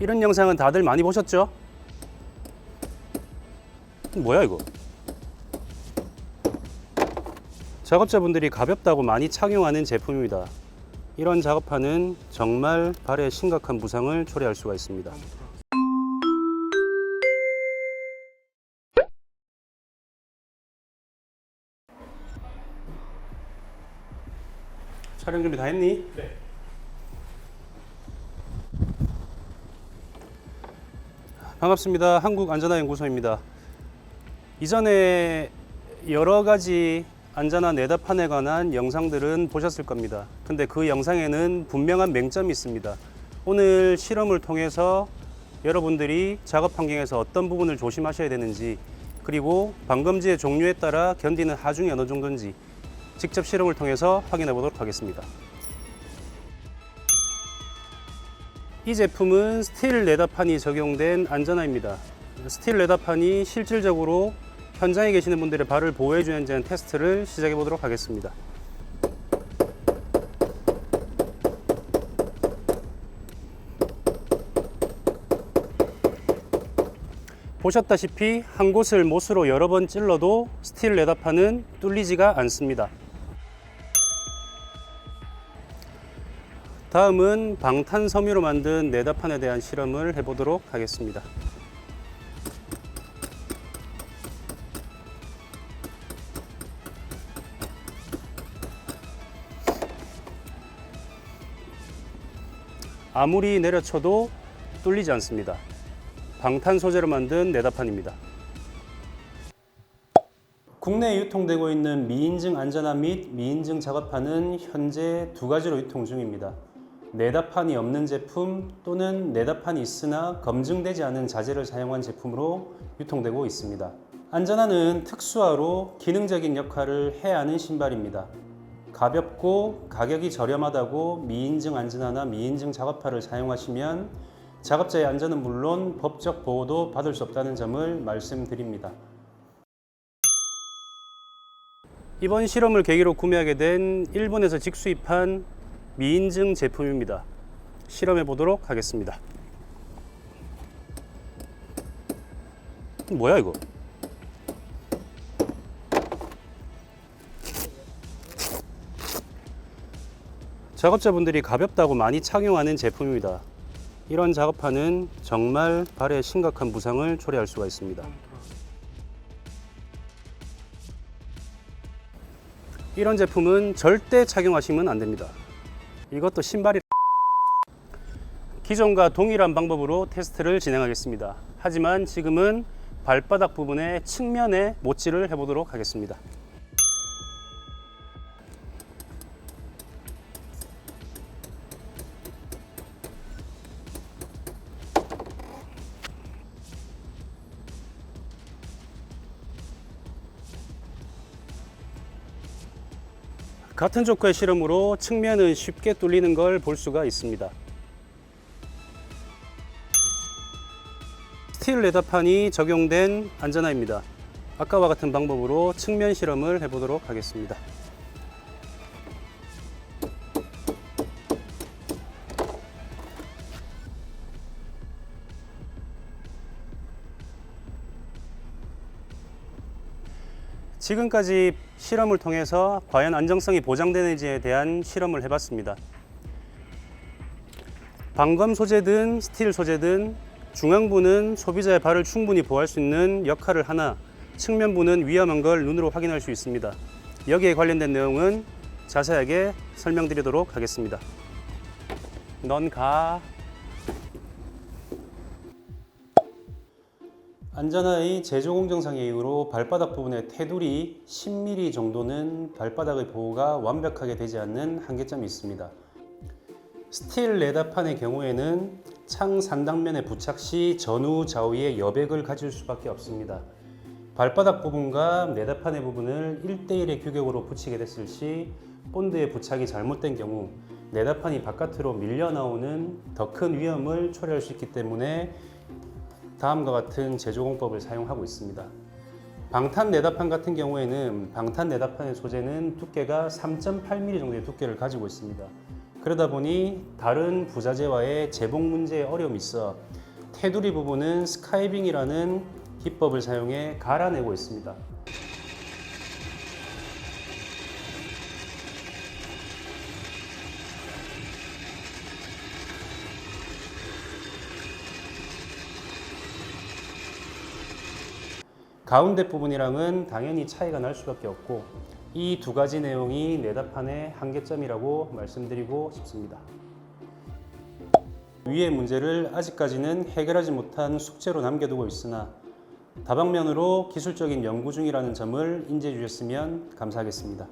이런 영상은 다들 많이 보셨죠? 뭐야 이거? 작업자분들이 가볍다고 많이 착용하는 제품입니다. 이런 작업판은 정말 발에 심각한 부상을 초래할 수가 있습니다. 촬영 준비 다 했니? 네. 반갑습니다. 한국안전화연구소입니다. 이전에 여러 가지 안전화 내다판에 관한 영상들은 보셨을 겁니다. 근데 그 영상에는 분명한 맹점이 있습니다. 오늘 실험을 통해서 여러분들이 작업 환경에서 어떤 부분을 조심하셔야 되는지 그리고 방검지의 종류에 따라 견디는 하중이 어느 정도인지 직접 실험을 통해서 확인해 보도록 하겠습니다. 이 제품은 스틸 레다판이 적용된 안전화입니다. 스틸 레다판이 실질적으로 현장에 계시는 분들의 발을 보호해 주는지 테스트를 시작해 보도록 하겠습니다. 보셨다시피 한 곳을 못으로 여러 번 찔러도 스틸 레다판은 뚫리지가 않습니다. 다음은 방탄 섬유로 만든 네다판에 대한 실험을 해보도록 하겠습니다. 아무리 내려쳐도 뚫리지 않습니다. 방탄 소재로 만든 네다판입니다. 국내에 유통되고 있는 미인증 안전화 및 미인증 작업판은 현재 두 가지로 유통 중입니다. 네다판이 없는 제품 또는 네다판이 있으나 검증되지 않은 자재를 사용한 제품으로 유통되고 있습니다. 안전화는 특수화로 기능적인 역할을 해야 하는 신발입니다. 가볍고 가격이 저렴하다고 미인증 안전화나 미인증 작업화를 사용하시면 작업자의 안전은 물론 법적 보호도 받을 수 없다는 점을 말씀드립니다. 이번 실험을 계기로 구매하게 된 일본에서 직수입한 미인증 제품입니다. 실험해 보도록 하겠습니다. 뭐야 이거? 작업자분들이 가볍다고 많이 착용하는 제품입니다. 이런 작업판은 정말 발에 심각한 부상을 초래할 수가 있습니다. 이런 제품은 절대 착용하시면 안 됩니다. 이것도 신발이 기존과 동일한 방법으로 테스트를 진행하겠습니다. 하지만 지금은 발바닥 부분의 측면에 모치를 해보도록 하겠습니다. 같은 조건의 실험으로 측면은 쉽게 뚫리는 걸 볼 수가 있습니다. 스틸 레더판이 적용된 안전화입니다. 아까와 같은 방법으로 측면 실험을 해보도록 하겠습니다. 지금까지 실험을 통해서 과연 안정성이 보장되는지에 대한 실험을 해봤습니다. 방검 소재든 스틸 소재든 중앙부는 소비자의 발을 충분히 보호할 수 있는 역할을 하나 측면부는 위험한 걸 눈으로 확인할 수 있습니다. 여기에 관련된 내용은 자세하게 설명드리도록 하겠습니다. 넌 가. 안전화의 제조 공정상의 이유로 발바닥 부분의 테두리 10mm 정도는 발바닥의 보호가 완벽하게 되지 않는 한계점이 있습니다. 스틸 레다판의 경우에는 창 상단면에 부착 시 전후 좌우의 여백을 가질 수밖에 없습니다. 발바닥 부분과 네다판의 부분을 1대1의 규격으로 붙이게 됐을 시 본드의 부착이 잘못된 경우 네다판이 바깥으로 밀려 나오는 더 큰 위험을 초래할 수 있기 때문에 다음과 같은 제조공법을 사용하고 있습니다. 방탄 네다판 같은 경우에는 방탄 네다판의 소재는 두께가 3.8mm 정도의 두께를 가지고 있습니다. 그러다 보니 다른 부자재와의 재봉 문제에 어려움이 있어 테두리 부분은 스카이빙이라는 기법을 사용해 갈아내고 있습니다. 가운데 부분이랑은 당연히 차이가 날 수밖에 없고 이 두 가지 내용이 내다판의 한계점이라고 말씀드리고 싶습니다. 위의 문제를 아직까지는 해결하지 못한 숙제로 남겨두고 있으나 다방면으로 기술적인 연구 중이라는 점을 인지해 주셨으면 감사하겠습니다.